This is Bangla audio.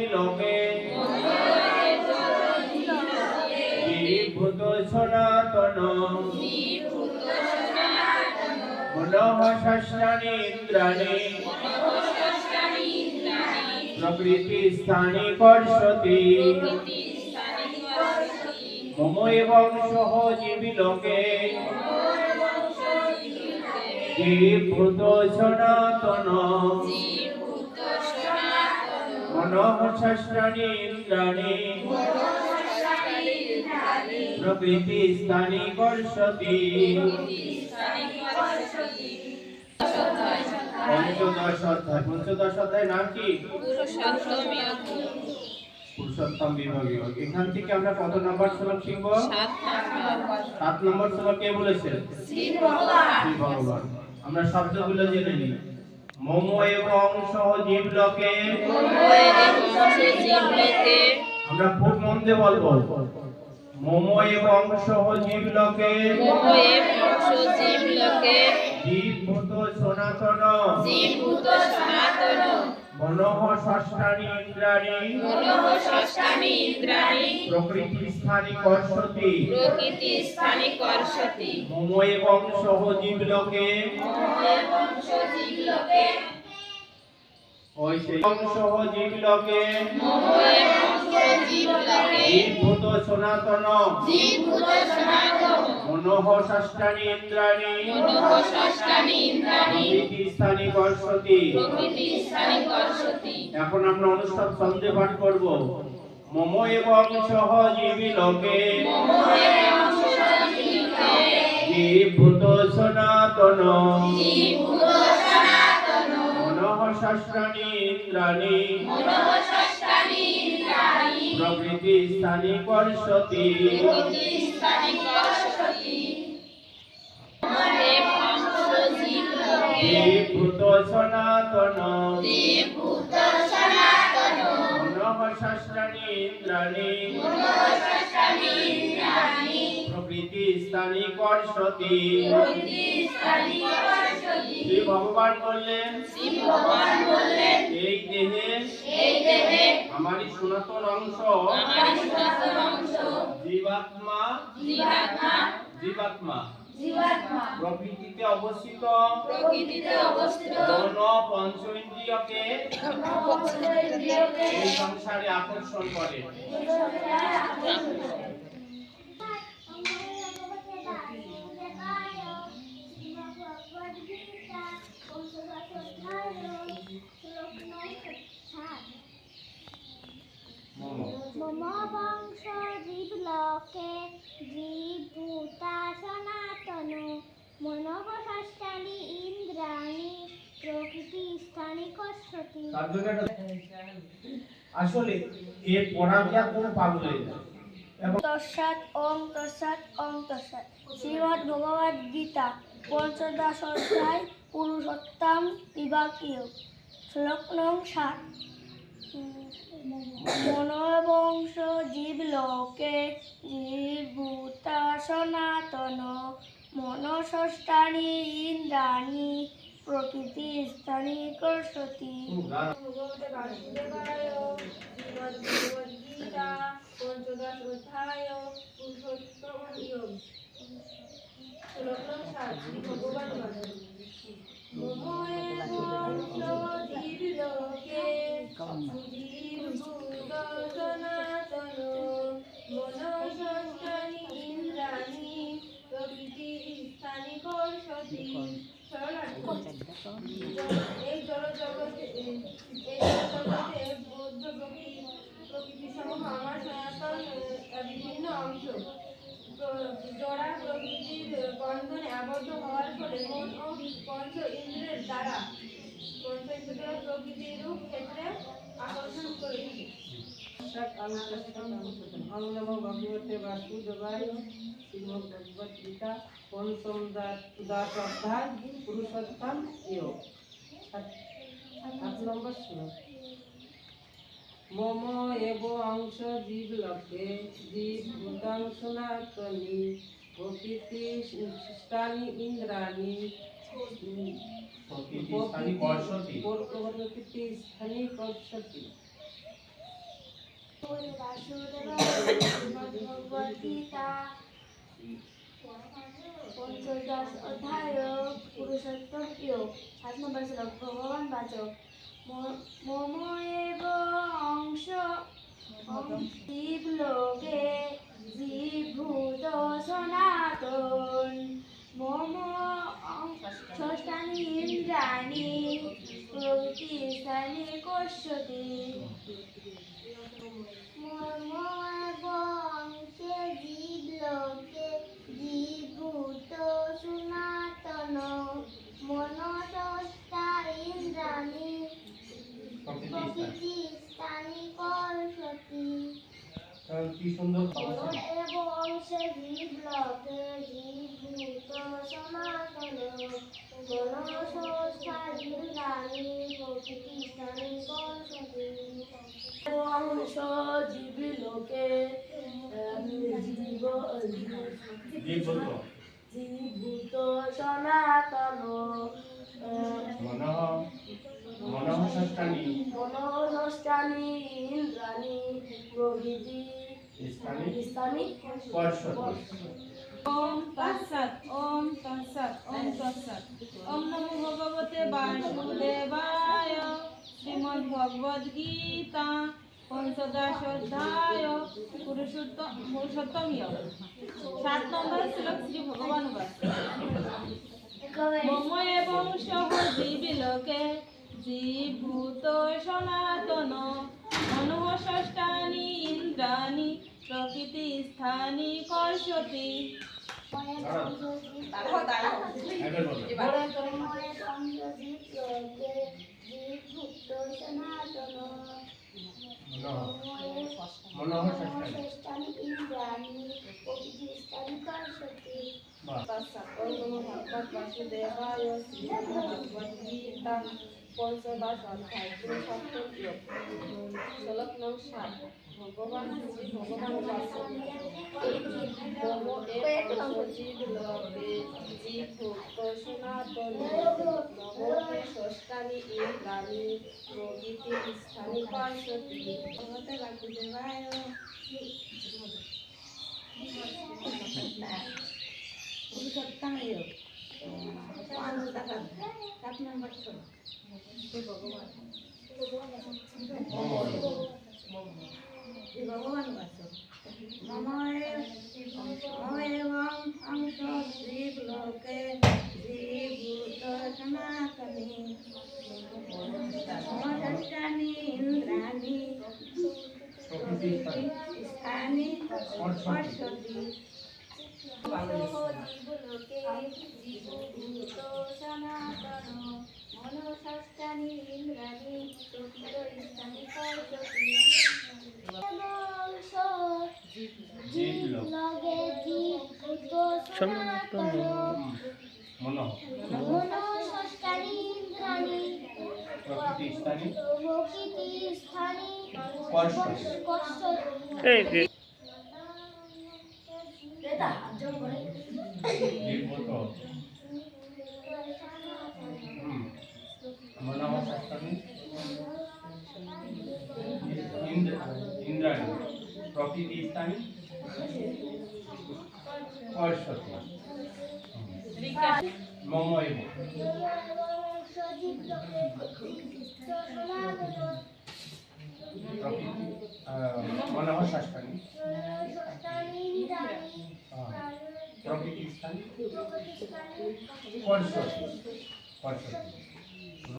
জীবি লোকে। জীবভূত সনাতন। মনঃ ষষ্ঠানি ইন্দ্রাণি প্রকৃতি স্থানি কর্ষতি মম এবং সহ জীবি লোকে। জীবভূত সনাতন। মনঃ ষষ্ঠানি ইন্দ্রাণি প্রকৃতি স্থানি কর্ষতি পঞ্চদশ অধ্যায় পঞ্চদশ অধ্যায় নাম কি? পুরুষোত্তম বিভাগীয় এখান থেকে আমরা কত নম্বর শ্লোক শিখব? সাত নম্বর শ্লোক কে বলেছে? শ্রী ভগবান আমরা শব্দগুলো জেনে নিই। মম এবং সহ জীব লোকে। আমরা খুব মন দিয়ে বলব মম এবং লোকে। জীবভূত সনাতন। ষষ্ঠানি ইন্দ্রাণি। প্রকৃতি স্থানি কর্ষতি। প্রকৃতি স্থানে কর্ষতি। মম এবং সহ জীব লোকে। জীবলোকে ওই সেই সহ জীব লোকে জীবলোকে জীবভূত সনাতন জীবভূত সনাতন। মনঃ ষষ্ঠানি ইন্দ্রাণি। স্থানি কর্ষতি এখন আমরা অনুষ্ঠান সন্ধে পাঠ করব। মম এবং সহ জীবি লোকে জীবভূত সনাতন জীবভূত ষষ্ঠানি ইন্দ্রাণী প্রকৃতি স্থানি জীবলোকে জীবভূত সনাতন। মনঃ ষষ্ঠানি ইন্দ্রাণী স্থানি স্থানে শ্রী ভগবান বললেন এই দেহে আমারই সনাতন অংশ। জীবাত্মা জীবাত্মা প্রকৃতিতে অবস্থিত। প্রকৃতিতে অবস্থিত। মন পঞ্চ ইন্দ্রিয়কে এই সংসারে আকর্ষণ করে মম বংশ জীবলোকে জীবভূতা সনাতন মনব ষষ্ঠানি ইন্দ্রাণী প্রকৃতি স্থানে কর্ষতি আসলে এ পড়া দিয়া কোন পাগল হয়ে তৎসাৎ ওম তৎসাৎ ওম তৎসাৎ। শ্রীমদ্ ভগবদ গীতা পঞ্চদশ অধ্যায় পুরুষোত্তম বিভাগীয়। শ্লোক নং সাত। মনোবংশ জীবলোকে জীবভূতা সনাতন। মনষষ্ঠানি ইন্দ্রাণী প্রকৃতি স্থানী পঞ্চদশ সাত শ্রী ভগবান সনাতন মনষষ্ঠানি ইন্দ্রাণী প্রকৃতি স্থানী কর্ষতি শরণার্থী এই জড়জগতে এই জড়জগতে বৌদ্ধ প্রকৃতি প্রকৃতি সমূহ আমার সনাতন আহ, প্র- জড়া প্রকৃতির বন্ধনে আবদ্ধ হওয়ার ফলে মন ও পঞ্চ ইন্দ্রের দ্বারা পঞ্চ প্রকৃতির রূপ ক্ষেত্রে আকর্ষণ করে ওম নমো ভগবতে বাসুদেবায় শ্রীমদ্ ভগবদ গীতা। পঞ্চম দাস অধ্যায়, পুরুষোত্তম ইয়োগ। সাত নম্বর শ্লোক। মম এব অংশ জীবলোকে জীব ভূতাং সনাতনী প্রকৃতি শিষ্টানি ইন্দ্রাণী প্রকৃতি স্থানি কর্ষতি বাসুদেবায় পঞ্চদশ অধ্যায় পুরুষোত্তম যোগ সাত নম্বর শ্লোক ভগবান বাচক। মম এব অংশ। জীবলোকে জীবভূত সনাতন। মম ষষ্ঠানি ইন্দ্রাণি প্রভৃতিস্থানি কশ্যতি। মম এব অংশে জীবভূত সনাতন। মনসষ্টা ইন্দ্রাণি প্রকৃতি স্থানী কর্ষতি কারণ কি সুন্দর এবং সে জীবলোকে জীবভূত সনাতন মনসষ্টা ইন্দ্রাণি প্রকৃতি স্থানী কর্ষতি জীবলোকে জীব জীবভূত সনাতন মনঃ মনঃ ষষ্ঠানি মনোষ্ঠানি ইন্দ্রাণী প্রভৃতি। স্থানে স্পর্শতি ওম তৎসৎ ওম তৎসৎ ওম তৎসৎ। ওম নমো ভগবতে বাসুদেবায়। শ্রীমদ্ ভগবদ গীতা পঞ্চদশ অধ্যায় পুরুষোত্তম পুরুষোত্তম সাত নম্বর শ্লোক শ্রী ভগবান বাস মম এবং সহ জীবিলোকে জীভূত সনাতন মনঃ ষষ্ঠানি ইন্দ্রাণি প্রকৃতি স্থানি কর্ষতি। বাসুদেবায় পঞ্চদশ অধ্যায় পুরুষোত্তম যোগ শ্লোক নং সাত ভগবান শ্রী ভগবান ষষ্ঠানি ইন্দ্রাণী প্রভৃতি স্থানী পার্শ্বতী ভগবতে বাসুদেবায়। পুরুষোত্তম ভগবান বাস মম এবং অংশ শিব লোকে জীভূত সনাতনী সমষ্টানি ইন্দ্রাণী স্থানে স্থানী স্পর্শতি জীবলোকে জীবভূত সনাতন মনষষ্ঠানি ইন্দ্রাণী। প্রকৃত স্থানী কর্ষতি মম এব প্রকৃতি মনঃ ষষ্ঠানি প্রকৃতি স্থানে কর্ষতি কর্ষতি